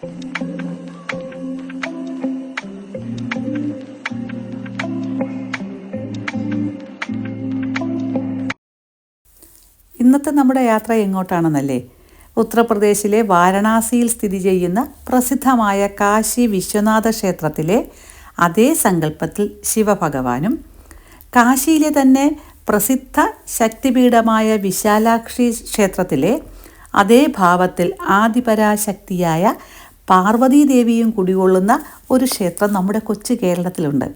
ഇന്നത്തെ നമ്മുടെ യാത്ര എങ്ങോട്ടാണെന്നല്ലേ? ഉത്തർപ്രദേശിലെ വാരണാസിയിൽ സ്ഥിതി ചെയ്യുന്ന പ്രസിദ്ധമായ കാശി വിശ്വനാഥ ക്ഷേത്രത്തിലെ അതേ സങ്കല്പത്തിൽ ശിവഭഗവാനും കാശിയിലെ തന്നെ പ്രസിദ്ധ ശക്തിപീഠമായ വിശാലാക്ഷി ക്ഷേത്രത്തിലെ അതേ ഭാവത്തിൽ ആദിപരാശക്തിയായ പാർവതീദേവിയും കുടികൊള്ളുന്ന ഒരു ക്ഷേത്രം നമ്മുടെ കൊച്ചു കേരളത്തിലുണ്ട്.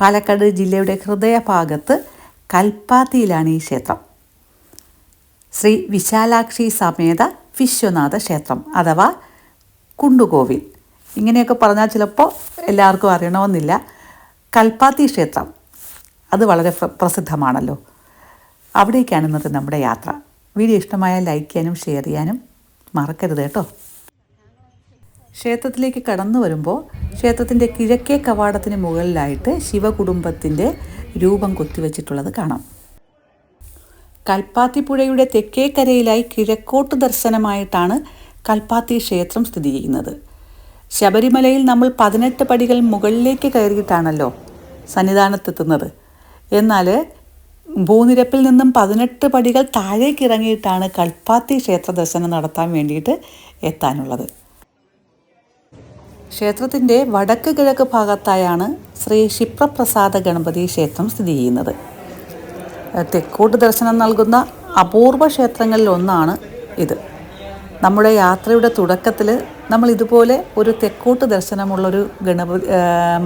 പാലക്കാട് ജില്ലയുടെ ഹൃദയഭാഗത്ത് കൽപ്പാത്തിയിലാണ് ഈ ക്ഷേത്രം. ശ്രീ വിശാലാക്ഷി സമേത വിശ്വനാഥ ക്ഷേത്രം അഥവാ കുണ്ടുകോവിൽ. ഇങ്ങനെയൊക്കെ പറഞ്ഞാൽ ചിലപ്പോൾ എല്ലാവർക്കും അറിയണമെന്നില്ല. കൽപ്പാത്തി ക്ഷേത്രം അത് വളരെ പ്രസിദ്ധമാണല്ലോ. അവിടേക്കാണ് ഇന്നത്തെ നമ്മുടെ യാത്ര. വീഡിയോ ഇഷ്ടമായാൽ ലൈക്ക് ചെയ്യാനും ഷെയർ ചെയ്യാനും മറക്കരുത് കേട്ടോ. ക്ഷേത്രത്തിലേക്ക് കടന്നു വരുമ്പോൾ ക്ഷേത്രത്തിന്റെ കിഴക്കേ കവാടത്തിന് മുകളിലായിട്ട് ശിവകുടുംബത്തിന്റെ രൂപം കൊത്തിവെച്ചിട്ടുള്ളത് കാണാം. കൽപ്പാത്തിപ്പുഴയുടെ തെക്കേക്കരയിലായി കിഴക്കോട്ട് ദർശനമായിട്ടാണ് കൽപ്പാത്തി ക്ഷേത്രം സ്ഥിതി ചെയ്യുന്നത്. ശബരിമലയിൽ നമ്മൾ പതിനെട്ട് പടികൾ മുകളിലേക്ക് കയറിയിട്ടാണല്ലോ സന്നിധാനത്തെത്തുന്നത്. എന്നാൽ ഭൂനിരപ്പിൽ നിന്നും പതിനെട്ട് പടികൾ താഴേക്കിറങ്ങിയിട്ടാണ് കൽപ്പാത്തി ക്ഷേത്ര ദർശനം നടത്താൻ വേണ്ടിയിട്ട് എത്താനുള്ളത്. ക്ഷേത്രത്തിന്റെ വടക്ക് കിഴക്ക് ഭാഗത്തായാണ് ശ്രീ ക്ഷിപ്രപ്രസാദ ഗണപതി ക്ഷേത്രം സ്ഥിതി ചെയ്യുന്നത്. തെക്കോട്ട് ദർശനം നൽകുന്ന അപൂർവ ക്ഷേത്രങ്ങളിൽ ഒന്നാണ് ഇത്. നമ്മുടെ യാത്രയുടെ തുടക്കത്തിൽ നമ്മൾ ഇതുപോലെ ഒരു തെക്കോട്ട് ദർശനമുള്ളൊരു ഗണപതി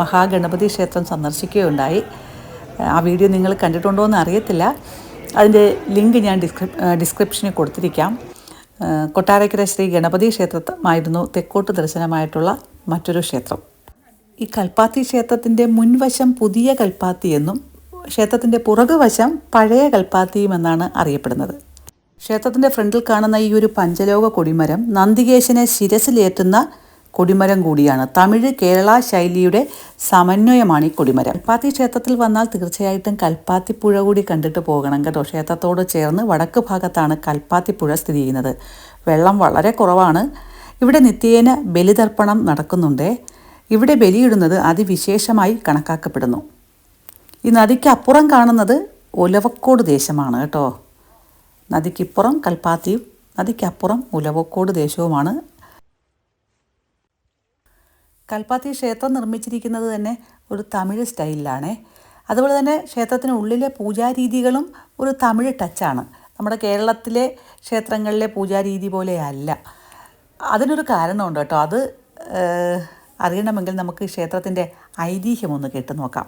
മഹാഗണപതി ക്ഷേത്രം സന്ദർശിക്കുകയുണ്ടായി. ആ വീഡിയോ നിങ്ങൾ കണ്ടിട്ടുണ്ടോ എന്ന് അറിയത്തില്ല. അതിന്റെ ലിങ്ക് ഞാൻ ഡിസ്ക്രിപ് ഡിസ്ക്രിപ്ഷനിൽ കൊടുത്തിരിക്കാം. കൊട്ടാരക്കര ശ്രീ ഗണപതി ക്ഷേത്രമായിരുന്നു തെക്കോട്ട് ദർശനമായിട്ടുള്ള മറ്റൊരു ക്ഷേത്രം. ഈ കൽപ്പാത്തി ക്ഷേത്രത്തിന്റെ മുൻവശം പുതിയ കൽപ്പാത്തി എന്നും ക്ഷേത്രത്തിന്റെ പുറകുവശം പഴയ കൽപ്പാത്തിയും എന്നാണ് അറിയപ്പെടുന്നത്. ക്ഷേത്രത്തിന്റെ ഫ്രണ്ടിൽ കാണുന്ന ഈ ഒരു പഞ്ചലോക കൊടിമരം നന്ദികേശനെ ശിരസിലേറ്റുന്ന കൊടിമരം കൂടിയാണ്. തമിഴ് കേരള ശൈലിയുടെ സമന്വയമാണ് ഈ കൊടിമരം. കൽപ്പാത്തി ക്ഷേത്രത്തിൽ വന്നാൽ തീർച്ചയായിട്ടും കൽപ്പാത്തി പുഴ കൂടി കണ്ടിട്ട് പോകണം കേട്ടോ. ക്ഷേത്രത്തോട് ചേർന്ന് വടക്ക് ഭാഗത്താണ് കൽപ്പാത്തി പുഴ സ്ഥിതി ചെയ്യുന്നത്. വെള്ളം വളരെ കുറവാണ്. ഇവിടെ നിത്യേന ബലിതർപ്പണം നടക്കുന്നുണ്ട്. ഇവിടെ ബലിയിടുന്നത് അതിവിശേഷമായി കണക്കാക്കപ്പെടുന്നു. ഈ നദിക്ക് അപ്പുറം കാണുന്നത് ഒലവക്കോട് ദേശമാണ് കേട്ടോ. നദിക്കിപ്പുറം കൽപ്പാത്തിയും നദിക്കപ്പുറം ഉലവക്കോട് ദേശവുമാണ്. കൽപ്പാത്തി ക്ഷേത്രം നിർമ്മിച്ചിരിക്കുന്നത് തന്നെ ഒരു തമിഴ് സ്റ്റൈലിലാണേ. അതുപോലെ തന്നെ ക്ഷേത്രത്തിന് ഉള്ളിലെ പൂജാരീതികളും ഒരു തമിഴ് ടച്ചാണ്. നമ്മുടെ കേരളത്തിലെ ക്ഷേത്രങ്ങളിലെ പൂജാരീതി പോലെയല്ല. അതിനൊരു കാരണമുണ്ട് കേട്ടോ. അത് അറിയണമെങ്കിൽ നമുക്ക് ക്ഷേത്രത്തിന്റെ ഐതിഹ്യം ഒന്ന് കേട്ട് നോക്കാം.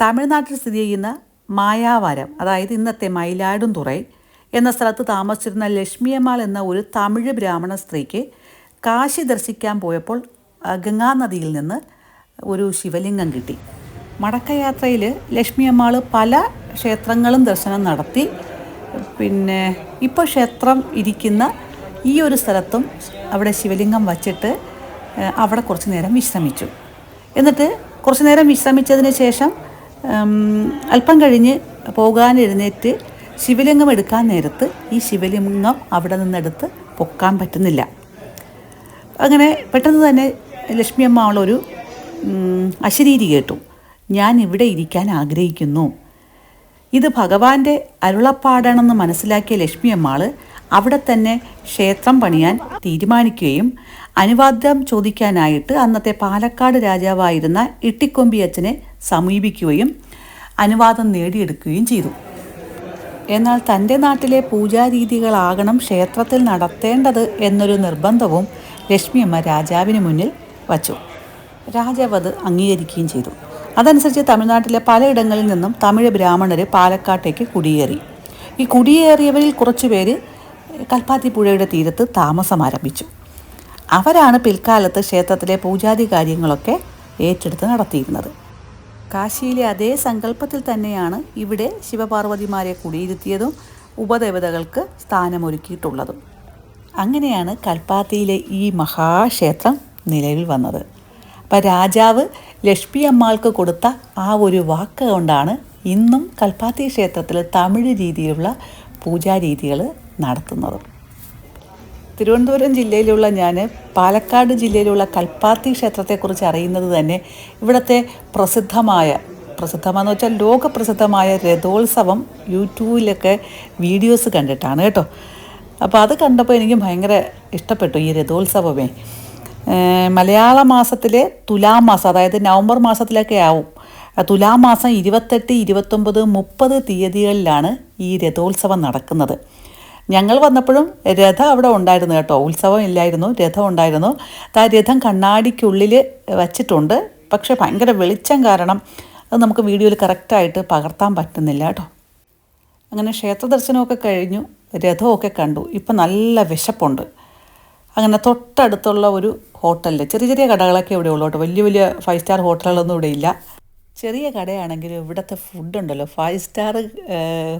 തമിഴ്നാട്ടിൽ സ്ഥിതി ചെയ്യുന്ന മായാവരം അതായത് ഇന്നത്തെ മയിലാടുംതുറൈ എന്ന സ്ഥലത്ത് താമസിച്ചിരുന്ന ലക്ഷ്മിയമ്മാൾ എന്ന ഒരു തമിഴ് ബ്രാഹ്മണ സ്ത്രീക്ക് കാശി ദർശിക്കാൻ പോയപ്പോൾ ഗംഗാനദിയിൽ നിന്ന് ഒരു ശിവലിംഗം കിട്ടി. മടക്കയാത്രയിൽ ലക്ഷ്മിയമ്മാൾ പല ക്ഷേത്രങ്ങളും ദർശനം നടത്തി. പിന്നെ ഇപ്പോൾ ക്ഷേത്രം ഇരിക്കുന്ന ഈ ഒരു സ്ഥലത്തും അവിടെ ശിവലിംഗം വച്ചിട്ട് അവിടെ കുറച്ച് നേരം വിശ്രമിച്ചു. എന്നിട്ട് കുറച്ച് നേരം വിശ്രമിച്ചതിന് ശേഷം അല്പം കഴിഞ്ഞ് പോകാൻ എഴുന്നേറ്റ് ശിവലിംഗം എടുക്കാൻ നേരത്ത് ഈ ശിവലിംഗം അവിടെ നിന്നെടുത്ത് പൊക്കാൻ പറ്റുന്നില്ല. അങ്ങനെ പെട്ടെന്ന് തന്നെ ലക്ഷ്മി അമ്മ അവളൊരു അശരീരി കേട്ടു. ഞാൻ ഇവിടെ ഇരിക്കാൻ ആഗ്രഹിക്കുന്നു. ഇത് ഭഗവാന്റെ അരുളപ്പാടാണെന്ന് മനസ്സിലാക്കിയ ലക്ഷ്മി അമ്മാൾ അവിടെ തന്നെ ക്ഷേത്രം പണിയാൻ തീരുമാനിക്കുകയും അനുവാദം ചോദിക്കാനായിട്ട് അന്നത്തെ പാലക്കാട് രാജാവായിരുന്ന ഇട്ടിക്കൊമ്പി അച്ഛനെ സമീപിക്കുകയും അനുവാദം നേടിയെടുക്കുകയും ചെയ്തു. എന്നാൽ തന്റെ നാട്ടിലെ പൂജാരീതികളാകണം ക്ഷേത്രത്തിൽ നടത്തേണ്ടത് എന്നൊരു നിർബന്ധവും ലക്ഷ്മിയമ്മ രാജാവിന് മുന്നിൽ വച്ചു. രാജാവ് അത് അംഗീകരിക്കുകയും ചെയ്തു. അതനുസരിച്ച് തമിഴ്നാട്ടിലെ പലയിടങ്ങളിൽ നിന്നും തമിഴ് ബ്രാഹ്മണർ പാലക്കാട്ടേക്ക് കുടിയേറി. ഈ കുടിയേറിയവരിൽ കുറച്ചുപേര് കൽപ്പാത്തി പുഴയുടെ തീരത്ത് താമസം ആരംഭിച്ചു. അവരാണ് പിൽക്കാലത്ത് ക്ഷേത്രത്തിലെ പൂജാതി കാര്യങ്ങളൊക്കെ ഏറ്റെടുത്ത് നടത്തിയിരുന്നത്. കാശിയിലെ അതേ സങ്കല്പത്തിൽ തന്നെയാണ് ഇവിടെ ശിവപാർവതിമാരെ കുടിയിരുത്തിയതും ഉപദേവതകൾക്ക് സ്ഥാനമൊരുക്കിയിട്ടുള്ളതും. അങ്ങനെയാണ് കൽപ്പാത്തിയിലെ ഈ മഹാക്ഷേത്രം നിലവിൽ വന്നത്. അപ്പം രാജാവ് ലക്ഷ്മി അമ്മാൾക്ക് കൊടുത്ത ആ ഒരു വാക്ക് കൊണ്ടാണ് ഇന്നും കൽപ്പാത്തി ക്ഷേത്രത്തിൽ തമിഴ് രീതിയിലുള്ള പൂജാരീതികൾ നടത്തുന്നത്. തിരുവനന്തപുരം ജില്ലയിലുള്ള ഞാൻ പാലക്കാട് ജില്ലയിലുള്ള കൽപ്പാത്തി ക്ഷേത്രത്തെക്കുറിച്ച് അറിയുന്നത് തന്നെ ഇവിടുത്തെ പ്രസിദ്ധമായ പ്രസിദ്ധമാണെന്ന് വെച്ചാൽ ലോകപ്രസിദ്ധമായ രഥോത്സവം യൂട്യൂബിലൊക്കെ വീഡിയോസ് കണ്ടിട്ടാണ് കേട്ടോ. അപ്പോൾ അത് കണ്ടപ്പോൾ എനിക്ക് ഭയങ്കര ഇഷ്ടപ്പെട്ടു ഈ രഥോത്സവമേ. മലയാള മാസത്തിലെ തുലാം മാസം അതായത് നവംബർ മാസത്തിലൊക്കെ ആവും. തുലാം മാസം ഇരുപത്തെട്ട് ഇരുപത്തൊമ്പത് മുപ്പത് തീയതികളിലാണ് ഈ രഥോത്സവം നടക്കുന്നത്. ഞങ്ങൾ വന്നപ്പോഴും രഥം അവിടെ ഉണ്ടായിരുന്നു കേട്ടോ. ഉത്സവം ഇല്ലായിരുന്നു രഥം ഉണ്ടായിരുന്നു. ആ രഥം കണ്ണാടിക്കുള്ളിൽ വച്ചിട്ടുണ്ട്. പക്ഷേ ഭയങ്കര വെളിച്ചം കാരണം അത് നമുക്ക് വീഡിയോയിൽ കറക്റ്റായിട്ട് പകർത്താൻ പറ്റുന്നില്ല കേട്ടോ. അങ്ങനെ ക്ഷേത്ര ദർശനമൊക്കെ കഴിഞ്ഞു രഥമൊക്കെ കണ്ടു. ഇപ്പം നല്ല വിശപ്പുണ്ട്. അങ്ങനെ തൊട്ടടുത്തുള്ള ഒരു ഹോട്ടലിൽ ചെറിയ ചെറിയ കടകളൊക്കെ ഇവിടെ ഉള്ളൂ കേട്ടോ. വലിയ വലിയ ഫൈവ് സ്റ്റാർ ഹോട്ടലുകളൊന്നും ഇവിടെ ഇല്ല ചെറിയ കടയാണെങ്കിലും ഇവിടുത്തെ ഫുഡ് ഉണ്ടല്ലോ ഫൈവ് സ്റ്റാർ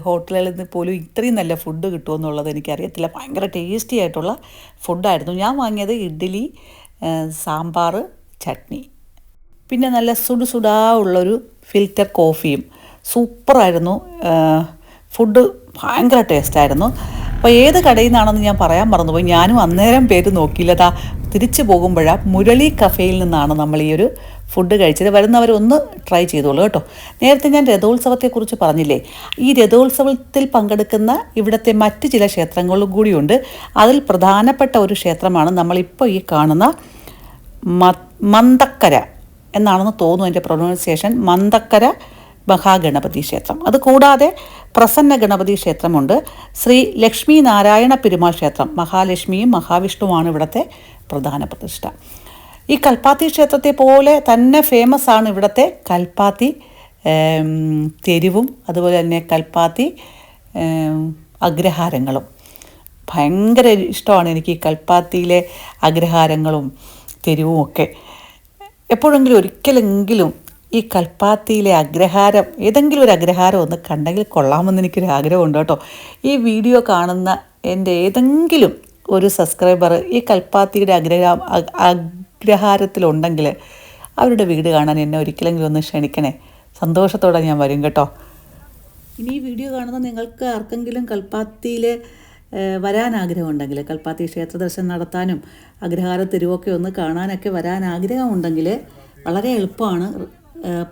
ഹോട്ടലുകളിൽ നിന്ന് പോലും ഇത്രയും നല്ല ഫുഡ് കിട്ടുമെന്നുള്ളത് എനിക്കറിയത്തില്ല. ഭയങ്കര ടേസ്റ്റി ആയിട്ടുള്ള ഫുഡായിരുന്നു. ഞാൻ വാങ്ങിയത് ഇഡ്ഡലി സാമ്പാർ ചട്നി. പിന്നെ നല്ല സുടുസുടാ ഉള്ളൊരു ഫിൽറ്റർ കോഫിയും. സൂപ്പറായിരുന്നു. ഫുഡ് ഭയങ്കര ടേസ്റ്റായിരുന്നു. അപ്പോൾ ഏത് കടയിൽ നിന്നാണെന്ന് ഞാൻ പറയാൻ മറന്നുപോയി. ഞാനും അന്നേരം പേര് നോക്കിയില്ല. ദാ തിരിച്ചു പോകുമ്പോഴാണ് മുരളി കഫേയിൽ നിന്നാണ് നമ്മൾ ഈ ഒരു ഫുഡ് കഴിച്ചത്. വരുന്നവരൊന്ന് ട്രൈ ചെയ്തോളൂ കേട്ടോ. നേരത്തെ ഞാൻ രഥോത്സവത്തെക്കുറിച്ച് പറഞ്ഞില്ലേ? ഈ രഥോത്സവത്തിൽ പങ്കെടുക്കുന്ന ഇവിടുത്തെ മറ്റ് ചില ക്ഷേത്രങ്ങളും കൂടിയുണ്ട്. അതിൽ പ്രധാനപ്പെട്ട ഒരു ക്ഷേത്രമാണ് നമ്മളിപ്പോൾ ഈ കാണുന്ന മന്തക്കര എന്നാണെന്ന് തോന്നുന്നു എന്റെ പ്രൊനൗൺസിയേഷൻ മന്തക്കര മഹാഗണപതി ക്ഷേത്രം. അത് കൂടാതെ പ്രസന്ന ഗണപതി ക്ഷേത്രമുണ്ട്. ശ്രീ ലക്ഷ്മി നാരായണ പെരുമാൾ ക്ഷേത്രം. മഹാലക്ഷ്മിയും മഹാവിഷ്ണുവാണ് ഇവിടുത്തെ പ്രധാന പ്രതിഷ്ഠ. ഈ കൽപ്പാത്തി ക്ഷേത്രത്തെ പോലെ തന്നെ ഫേമസ് ആണ് ഇവിടുത്തെ കൽപ്പാത്തി തെരുവും അതുപോലെ തന്നെ കൽപ്പാത്തി അഗ്രഹാരങ്ങളും. ഭയങ്കര ഇഷ്ടമാണ് എനിക്ക് ഈ കൽപ്പാത്തിയിലെ അഗ്രഹാരങ്ങളും തെരുവും ഒക്കെ. എപ്പോഴെങ്കിലും ഒരിക്കലെങ്കിലും ഈ കൽപ്പാത്തിയിലെ അഗ്രഹാരം ഏതെങ്കിലും ഒരു അഗ്രഹാരം ഒന്ന് കണ്ടെങ്കിൽ കൊള്ളാമെന്ന് എനിക്കൊരു ആഗ്രഹമുണ്ട് കേട്ടോ. ഈ വീഡിയോ കാണുന്ന എന്റെ ഏതെങ്കിലും ഒരു സബ്സ്ക്രൈബർ ഈ കൽപ്പാത്തിയുടെ അഗ്രഹ അഗ്രഹാരത്തിലുണ്ടെങ്കിൽ അവരുടെ വീട് കാണാൻ എന്നെ ഒരിക്കലെങ്കിലും ഒന്ന് ക്ഷണിക്കണേ. സന്തോഷത്തോടെ ഞാൻ വരും കേട്ടോ. ഇനി ഈ വീഡിയോ കാണുന്ന നിങ്ങൾക്ക് ആർക്കെങ്കിലും കൽപ്പാത്തിയിൽ വരാൻ ആഗ്രഹമുണ്ടെങ്കിൽ കൽപ്പാത്തി ക്ഷേത്ര ദർശനം നടത്താനും അഗ്രഹാര തെരുവൊക്കെ ഒന്ന് കാണാനൊക്കെ വരാൻ ആഗ്രഹമുണ്ടെങ്കിൽ വളരെ എളുപ്പമാണ്.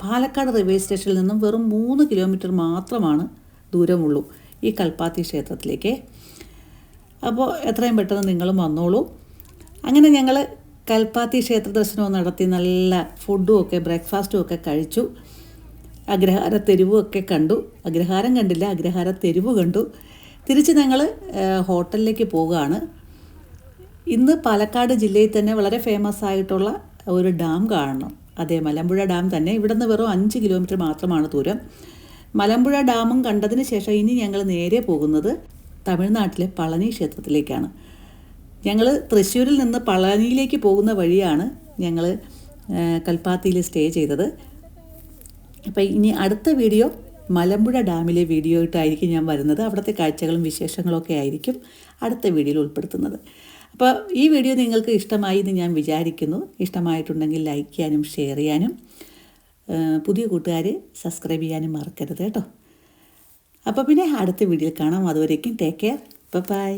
പാലക്കാട് റെയിൽവേ സ്റ്റേഷനിൽ നിന്നും വെറും മൂന്ന് കിലോമീറ്റർ മാത്രമാണ് ദൂരമുള്ളൂ ഈ കൽപ്പാത്തി ക്ഷേത്രത്തിലേക്ക്. അപ്പോൾ എത്രയും പെട്ടെന്ന് നിങ്ങളും വന്നോളൂ. അങ്ങനെ ഞങ്ങൾ കൽപ്പാത്തി ക്ഷേത്ര ദർശനവും നടത്തി നല്ല ഫുഡും ഒക്കെ ബ്രേക്ക്ഫാസ്റ്റും ഒക്കെ കഴിച്ചു. അഗ്രഹാര തെരുവും ഒക്കെ കണ്ടു. അഗ്രഹാരം കണ്ടില്ല അഗ്രഹാര തെരുവ് കണ്ടു. തിരിച്ച് ഞങ്ങൾ ഹോട്ടലിലേക്ക് പോവുകയാണ്. ഇന്ന് പാലക്കാട് ജില്ലയിൽ തന്നെ വളരെ ഫേമസ് ആയിട്ടുള്ള ഒരു ഡാം കാണണം. അതെ മലമ്പുഴ ഡാം തന്നെ. ഇവിടുന്ന് വെറും അഞ്ച് കിലോമീറ്റർ മാത്രമാണ് ദൂരം. മലമ്പുഴ ഡാമും കണ്ടതിന് ശേഷം ഇനി ഞങ്ങൾ നേരെ പോകുന്നത് തമിഴ്നാട്ടിലെ പളനി ക്ഷേത്രത്തിലേക്കാണ്. ഞങ്ങൾ തൃശ്ശൂരിൽ നിന്ന് പളനിയിലേക്ക് പോകുന്ന വഴിയാണ് ഞങ്ങൾ കൽപ്പാത്തിയിൽ സ്റ്റേ ചെയ്തത്. അപ്പോൾ ഇനി അടുത്ത വീഡിയോ മലമ്പുഴ ഡാമിലെ വീഡിയോ ആയിട്ടായിരിക്കും ഞാൻ വരുന്നത്. അവിടുത്തെ കാഴ്ചകളും വിശേഷങ്ങളൊക്കെ ആയിരിക്കും അടുത്ത വീഡിയോയിൽ ഉൾപ്പെടുത്തുന്നത്. അപ്പോൾ ഈ വീഡിയോ നിങ്ങൾക്ക് ഇഷ്ടമായി എന്ന് ഞാൻ വിചാരിക്കുന്നു. ഇഷ്ടമായിട്ടുണ്ടെങ്കിൽ ലൈക്ക് ചെയ്യാനും ഷെയർ ചെയ്യാനും പുതിയ കൂട്ടുകാർ സബ്സ്ക്രൈബ് ചെയ്യാനും മറക്കരുത് കേട്ടോ. അപ്പോൾ പിന്നെ അടുത്ത വീഡിയോയിൽ കാണാം. അതുവരേക്കും ടേക്ക് കെയർ ബൈ